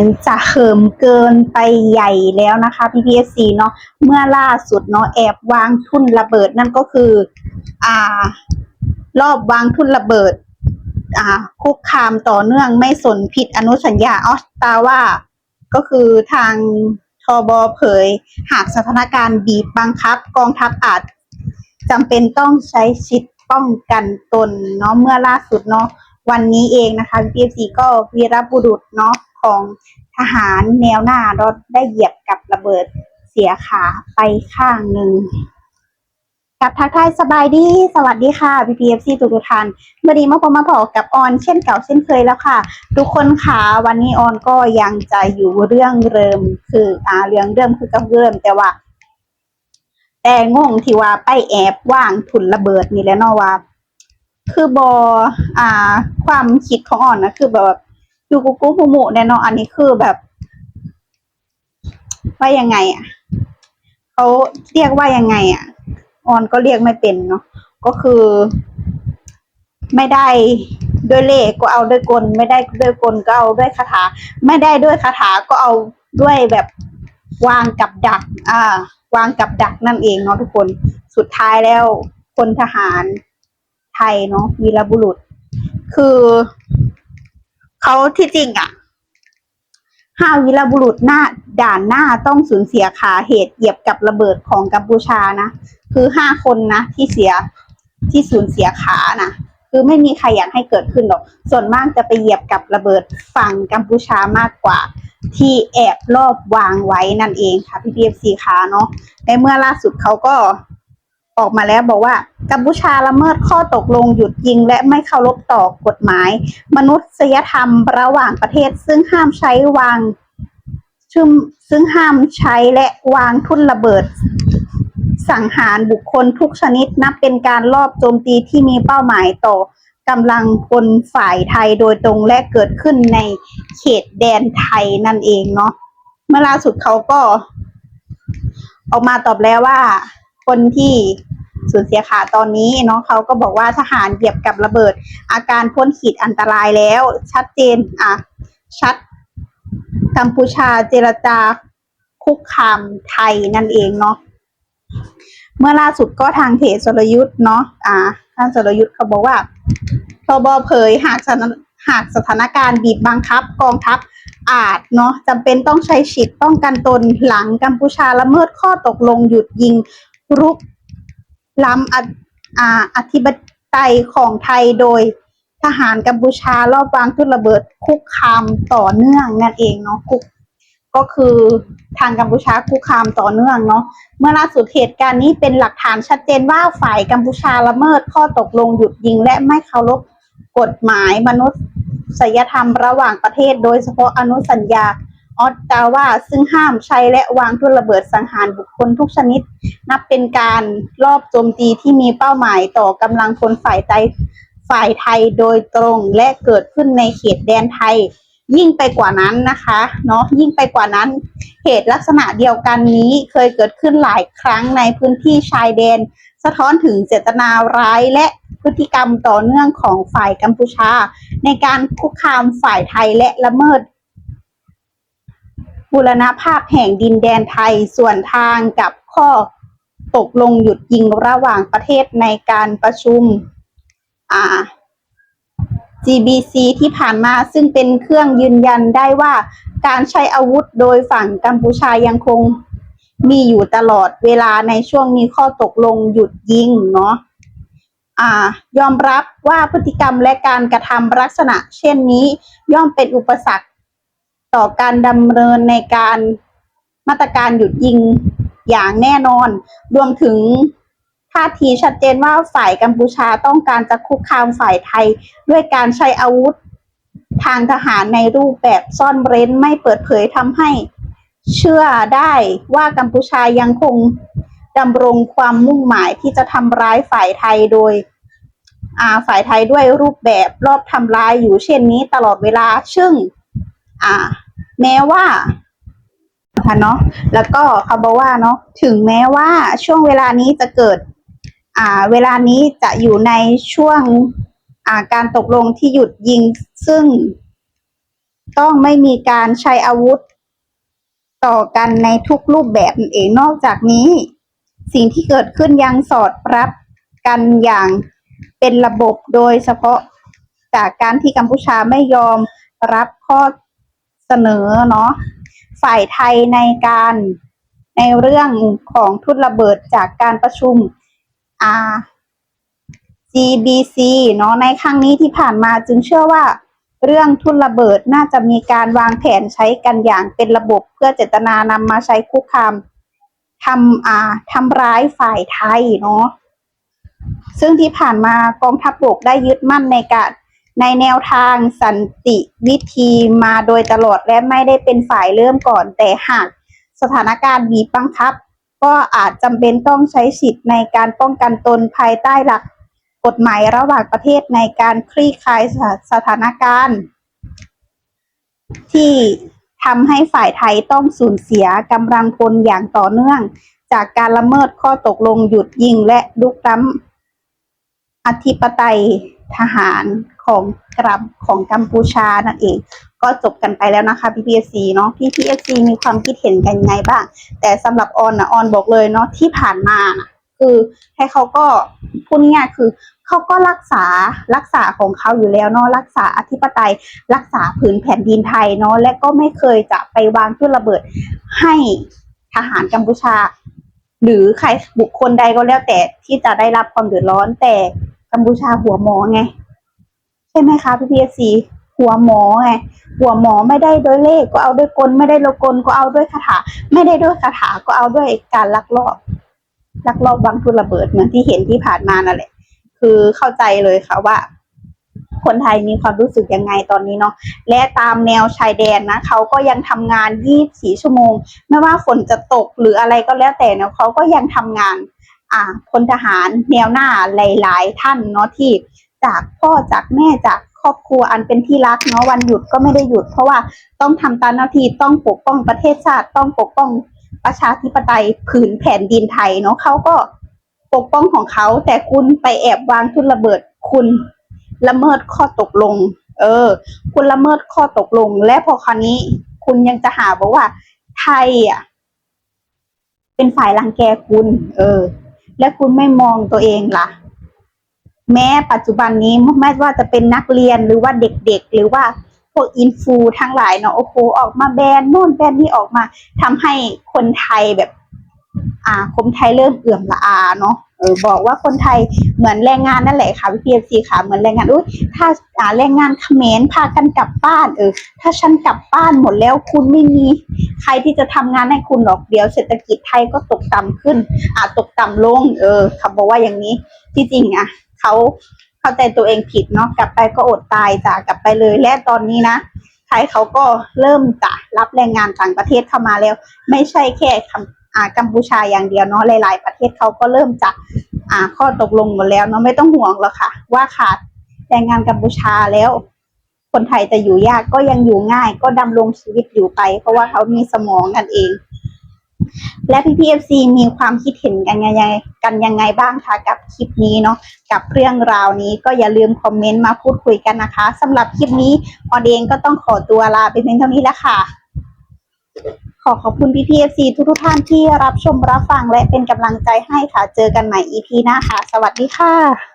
มรจะเหิมเกินไปใหญ่แล้วนะคะ PPSC เนาะเมื่อล่าสุดเนาะแอบวางทุ่นระเบิดนั่นก็คือ อ่า รอบวางทุ่นระเบิด อ่า คุกคามต่อเนื่องไม่สนผิดอนุสัญญาออสตาว่า ก็คือทางทบเผย หากสถานการณ์บีบบังคับ กองทัพอาจจำเป็นต้องใช้ชิดป้องกันตนเนาะเมื่อล่าสุดเนาะวันนี้เองนะคะ PFC ก็วีรบุรุษเนาะ ของทหารแนวหน้ารถได้เหยียบกับระเบิดเสียขาไปข้างหนึ่งกับทักทายสบายดี สวัสดีค่ะ PPFC ทุกทุกท่านเมื่อดีมาพบมาพอกับออนเช่นเก่าเช่นเคยแล้วค่ะ ทุกคนค่ะวันนี้ออนก็ยังจะอยู่เรื่องเริ่มคืออ่าเรื่องเดิมคือกับเดิมแต่ว่า แต่งงที่ว่าไปแอบว่างทุนระเบิดนี่แหล้วเนาะว่า คือบออ่า ความคิดของอ่อนนะคือแบบ อยู่กุ๊กกุ๊กหมู่ๆเนี่ยเนาะอันนี้คือแบบ ว่ายังไงอะเขาเรียกว่ายังไง อะ ออนก็เรียกไม่เป็นเนาะก็คือ ไม่ได้ด้วยเลขก็เอาด้วยกล ไม่ได้ด้วยกลก็เอาด้วยคาถา ไม่ได้ด้วยคาถาก็เอาด้วยแบบวางกับดัก อ่า วางกับดักนั่นเองเนาะทุกคน สุดท้ายแล้วพลทหารไทยเนาะวีรบุรุษ คือ เขาที่จริงอะห้าวีรบุรุษหน้าด่านหน้าต้องสูญเสียขาเหตุเหยียบกับระเบิดของกัมพูชานะ คือห้าคนนะ ที่เสียที่สูญเสียขานะคือไม่มีใครอยากให้เกิดขึ้นหรอก ส่วนมากจะไปเหยียบกับระเบิดฝั่งกัมพูชามากกว่า ที่แอบรอบวางไว้นั่นเองค่ะพี่พีเอฟซีขาเนาะในเมื่อล่าสุดเขาก็ ออกมาแล้วบอกว่ากัมพูชาละเมิดข้อตกลงหยุดยิง และไม่เคารพต่อกฎหมาย มนุษยธรรมระหว่างประเทศ ซึ่งห้ามใช้วางซึ่งซึ่งห้ามใช้และวางทุ่นระเบิด สังหารบุคคลทุกชนิดนับเป็นการลอบโจมตีที่มีเป้าหมายต่อกำลังพลฝ่ายไทยโดยตรงและเกิดขึ้นในเขตแดนไทยนั่นเองเนาะเมื่อล่าสุดเขาก็ ออกมาตอบแล้วว่าคนที่ สูญเสียขาตอนนี้เนาะเขาก็บอกว่าทหารเหยียบกับระเบิด อาการพ้นขีดอันตรายแล้ว ชัดเจนอะชัดกัมพูชาเจรจาคุกคามไทยนั่นเองเนาะเมื่อล่าสุดก็ทางเพจสรยุทธ์เนาะอ่าท่านสรยุทธ์เขาบอกว่าทบเผยหากหากสถานการณ์บีบบังคับ กองทัพอาจเนาะจำเป็นต้องใช้ฉิดป้องกันตนหลังกัมพูชาละเมิดข้อตกลงหยุดยิงรุก ล้ำออธิปไตยของไทยโดยทหารกัมพูชารอบวางทุ่นระเบิดคุกคามต่อเนื่องนั่นเองเนาะคุกก็คือทางกัมพูชาคุกคามต่อเนื่องเนาะเมื่อล่าสุดเหตุการณ์นี้เป็นหลักฐานชัดเจนว่าฝ่ายกัมพูชาละเมิดข้อตกลงหยุดยิง และไม่เคารพกฎหมายมนุษยธรรมระหว่างประเทศ โดยเฉพาะอนุสัญญา ออตตาวาซึ่งห้ามใช้และวางทุ่นระเบิดสังหารบุคคลทุกชนิด นับเป็นการลอบโจมตีที่มีเป้าหมายต่อกำลังพลฝ่ายใจฝ่ายไทยโดยตรงและเกิดขึ้นในเขตแดนไทย ยิ่งไปกว่านั้นนะคะเนาะยิ่งไปกว่านั้น เหตุลักษณะเดียวกันนี้เคยเกิดขึ้นหลายครั้งในพื้นที่ชายแดน สะท้อนถึงเจตนาร้ายและพฤติกรรมต่อเนื่องของฝ่ายกัมพูชา ในการคุกคามฝ่ายไทยและละเมิด บูรณภาพแห่งดินแดนไทยส่วนทางกับข้อตกลงหยุดยิงระหว่างประเทศในการประชุมอา GBC ที่ผ่านมาซึ่งเป็นเครื่องยืนยันได้ว่าการใช้อาวุธโดยฝั่งกัมพูชายังคงมีอยู่ตลอดเวลาในช่วงมีข้อตกลงหยุดยิงเนาะอยอมรับว่าพฤติกรรมและการกระทำลักษณะ เช่นนี้ย่อมเป็นอุปสรรค ต่อการดำเนินในการมาตรการหยุดยิงอย่างแน่นอน รวมถึงท่าทีชัดเจนว่าฝ่ายกัมพูชาต้องการจะคุกคามฝ่ายไทย ด้วยการใช้อาวุธ ทางทหารในรูปแบบซ่อนเร้นไม่เปิดเผยทำให้ เชื่อได้ว่ากัมพูชายังคงดำรงความมุ่งหมายที่จะทำร้ายฝ่ายไทยโดยอาฝ่ายไทยด้วยรูปแบบรอบทำลายอยู่เช่นนี้ตลอดเวลาซึ่ง อ่า แม้ว่าค่ะเนาะแล้วก็เขาบอกว่าเนาะถึงแม้ว่าช่วงเวลานี้จะเกิด อ่า เวลานี้จะอยู่ในช่วงอ่าการตกลงที่หยุดยิง ซึ่งต้องไม่มีการใช้อาวุธ ต่อกันในทุกรูปแบบนั่นเองนอกจากนี้ สิ่งที่เกิดขึ้นยังสอดรับกันอย่างเป็นระบบโดยเฉพาะจากการที่กัมพูชาไม่ยอมรับข้อ สนอเนาะฝ่ายไทยในการในเรื่องของทุนระเบิดจากการประชุม R GBC เนาะในครั้งนี้ที่ผ่านมาจึงเชื่อว่าเรื่องทุนระเบิดน่าจะมีการวางแผนใช้กันอย่างเป็นระบบเพื่อเจตนานำมาใช้คุกคามทำอ่าทำร้ายฝ่ายไทยเนาะซึ่งที่ผ่านมากองทัพบกได้ยึดมั่นในการ ในแนวทางสันติวิธีมาโดยตลอดและไม่ได้เป็นฝ่ายเริ่มก่อน แต่หากสถานการณ์บีบบังคับ ก็อาจจำเป็นต้องใช้สิทธิ์ในการป้องกันตนภายใต้หลักกฎหมายระหว่างประเทศในการคลี่คลายสถสถานการณ์ ที่ทำให้ฝ่ายไทยต้องสูญเสียกำลังพลอย่างต่อเนื่อง จากการละเมิดข้อตกลงหยุดยิงและลุกล้ำอธิปไตย ทหารของกรัมของกัมพูชานั่นเอง ก็จบกันไปแล้วนะคะ PPSC เนาะ PPSC มีความคิดเห็นกันยังไงบ้าง แต่สำหรับออนนะออนบอกเลยเนาะที่ผ่านมานะคือให้เขาก็พูดง่ายคือเขาก็รักษารักษาของเขาอยู่แล้วเนาะรักษาอธิปไตย รักษาผืนแผ่นดินไทยเนาะและก็ไม่เคยจะไปวางทุ่นระเบิดให้ทหารกัมพูชา หรือใครบุคคลใดก็แล้วแต่ที่จะได้รับความเดือดร้อนแต่ กัมพูชาหัวหมอไง ใช่ไหมคะพี่พีเอซีหัวหมอไงหัวหมอไม่ได้ด้วยเลขก็เอาด้วยกล ไม่ได้โลกลก็เอาด้วยคาถา ไม่ได้ด้วยคาถาก็เอาด้วยการลักลอบลักลอบวางทุนระเบิดเหมือนที่เห็นที่ผ่านมานั่นแหละ คือเข้าใจเลยค่ะว่า คนไทยมีความรู้สึกยังไงตอนนี้เนาะและตามแนวชายแดนนะเขาก็ยังทำงาน 24 ชั่วโมง ไม่ว่าฝนจะตกหรืออะไรก็แล้วแต่เนาะเขาก็ยังทำงาน อ่าพลทหารแนวหน้าหลาย ๆ ท่านเนาะที่จากพ่อจากแม่จากครอบครัวอันเป็นที่รักเนาะวันหยุดก็ไม่ได้หยุด เพราะว่าต้องทำตามหน้าที่ต้องปกป้องประเทศชาติ ต้องปกป้องประชาธิปไตยผืนแผ่นดินไทยเนาะเขาก็ปกป้องของเขาแต่คุณไปแอบวางทุนระเบิดคุณละเมิดข้อตกลง เออ คุณละเมิดข้อตกลง และพอคราวนี้ คุณยังจะหาบอกว่าไทยอะเป็นฝ่ายรังแกคุณ เออ และคุณไม่มองตัวเองล่ะ แม้ปัจจุบันนี้ไม่ว่าจะเป็นนักเรียนหรือว่าเด็กๆ หรือว่าพวกอินฟูทั้งหลายเนาะโอ้โหออกมาแบนโน่นแบนนี่ออกมาทำให้คนไทยแบบ อ่าคมไทยเริ่มเอื่อมละอาเนาะเออบอกว่าคนไทย เหมือนแรงงานนั่นแหละค่ะพี่เอฟซีค่ะเหมือนแรงงานอุ้ยถ้าอ่าแรงงานเขมรพากันกลับบ้านเออถ้าฉันกลับบ้านหมดแล้วคุณไม่มีใครที่จะทำงานให้คุณหรอกเดี๋ยวเศรษฐกิจไทยก็ตกต่ำขึ้นอาจตกต่ำลง เออเขาบอกว่าอย่างนี้ที่จริงอะเขาเข้าใจตัวเองผิดเนาะกลับไปก็อดตายจากกลับไปเลยและตอนนี้นะไทยเขาก็เริ่มจะรับแรงงานต่างประเทศเข้ามาแล้ว ไม่ใช่แค่อ่ากัมพูชาอย่างเดียวเนาะหลาย ๆ ประเทศเขาก็เริ่มจะ อ่าข้อตกลงหมดแล้วเนาะไม่ต้องห่วงหรอกค่ะ ว่าขาดแรงงานกัมพูชาแล้ว คนไทยจะอยู่ยากก็ยังอยู่ง่าย ก็ดำรงชีวิตอยู่ไป เพราะว่าเขามีสมองกันเอง และพี่พีเอฟซีมีความคิดเห็นกันยังไงกันยังไงบ้างคะกับคลิปนี้เนาะกับเรื่องราวนี้ก็อย่าลืมคอมเมนต์มาพูดคุยกันนะคะสำหรับคลิปนี้ออนเองก็ต้องขอตัวลาไปเพียงเท่านี้แล้วค่ะ ขอขอบคุณพี่พีเอฟซีทุกๆท่านที่รับชมรับฟังและเป็นกำลังใจให้ค่ะ เจอกันใหม่ EP หน้าค่ะ สวัสดีค่ะ